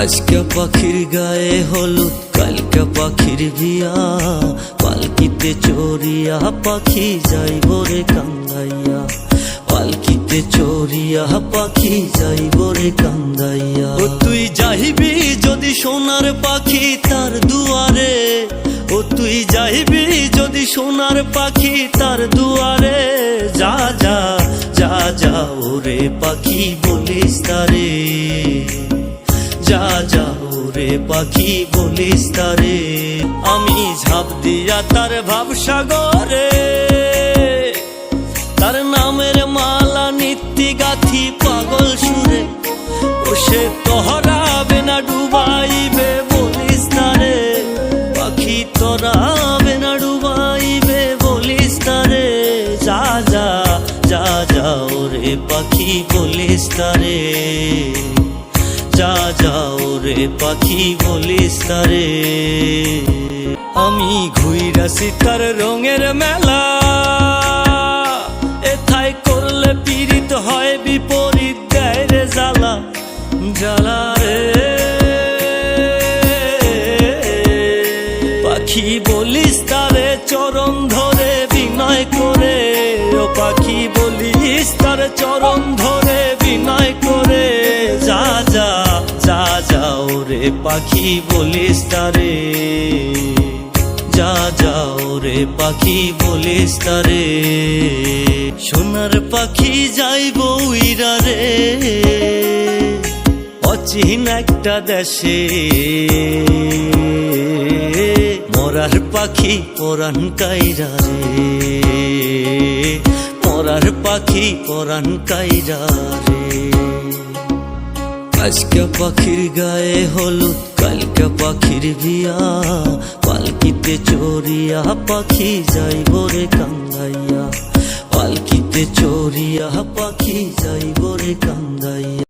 আজকে পাখির গায়ে হলুদ, কালকে পাখির বিয়া পালকিতে চড়িয়া পাখি যাইব রে কান্দাইয়া। পালকিতে চড়িয়া পাখি যাইব রে কান্দাইয়া। ও তুই যাইবি যদি সোনার পাখি তার দুয়ারে, ও তুই যাইবি যদি সোনার পাখি তার দুয়ারে। যা যা যা যা, ওরে পাখি বলিস তারে। যা যাও রে পাখি বলিস তারে। আমি ঝাঁপ দিয়া তার ভাবসাগরে। তার নামের মালা নিত্যি গাথি পাগল সুরে। ও সে তোহরাবে না, ডুবাইবে বলিস তারে। পাখি তোরাবে না, ডুবাইবে বলিস তারে। যা যা যা যাও রে পাখি বলিস তারে। যা যাও রে পাখি বলিস তারে আমি ঘুইরাছি তার রঙের মেলা। এথায় করলে পীড়িত হয়, বিপরীত দেয় রে জ্বালা। জ্বালা রে। পাখি বলিস তারে চরণ ধরে বিনয় করে। ও পাখি বলিস তার চরণ ধরে যাও রে পাখি বলিস তারে। যা যাও রে পাখি বলিস তারে। সোনার পাখি যাইব উইরা রে। অচিন একটা দেশে। মরার পাখি পরাণ কাইরা রে। মরার পাখি পরাণ কাইরা রে। আজকে পাখির গায়ে হলুদ, কালকে পাখির বিয়া। পালকিতে চড়িয়া পাখি যাইব রে কান্দাইয়া। পালকিতে চড়িয়া পাখি যাইব রে কান্দাইয়া।